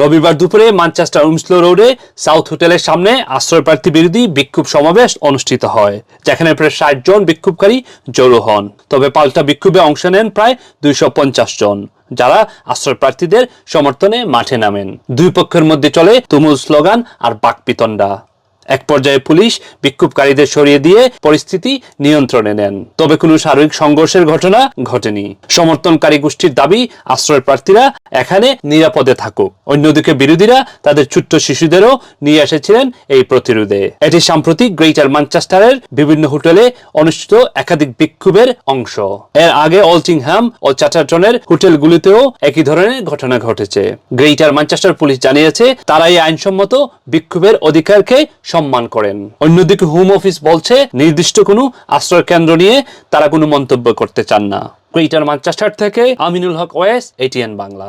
রবিবার দুপুরে ম্যানচেস্টার উমসলো রোডে সাউথ হোটেলের সামনে আশ্রয়প্রার্থী বিরোধী বিক্ষোভ সমাবেশ অনুষ্ঠিত হয়, যেখানে প্রায় ষাট জন বিক্ষোভকারী জড়ো হন। তবে পাল্টা বিক্ষোভে অংশ নেন প্রায় দুইশো পঞ্চাশ জন, যারা আশ্রয় প্রার্থীদের সমর্থনে মাঠে নামেন। দুই পক্ষের মধ্যে চলে তুমুল স্লোগান আর বাকপিতণ্ডা। এক পর্যায়ে পুলিশ বিক্ষোভকারীদের সরিয়ে দিয়ে পরিস্থিতি নিয়ন্ত্রণে নেন। তবে কোনো শারীরিক সংঘর্ষের ঘটনা ঘটেনি। সমর্থনকারী গোষ্ঠীর দাবি, আশ্রয় প্রার্থীরা এখানে নিরাপদে থাকুক। অন্যদিকে বিরোধীরা তাদের ছোট্ট শিশুদেরও নিয়ে এসেছিলেন এই প্রতিরোধে। এটি সাম্প্রতিক গ্রেটার ম্যানচেস্টারের বিভিন্ন হোটেলে অনুষ্ঠিত একাধিক বিক্ষোভের অংশ। এর আগে অলচিংহ্যাম ও চাটারটনের হোটেলগুলিতেও একই ধরনের ঘটনা ঘটেছে। গ্রেটার ম্যানচেস্টার পুলিশ জানিয়েছে তারা এই আইনসম্মত বিক্ষোভের অধিকারকে সম্মান করেন। অন্যদিকে হোম অফিস বলছে, নির্দিষ্ট কোনো আশ্রয় কেন্দ্র নিয়ে তারা কোনো মন্তব্য করতে চান না। গ্রেটার মানচেস্টার থেকে আমিনুল হক ওয়েস এটিএন বাংলা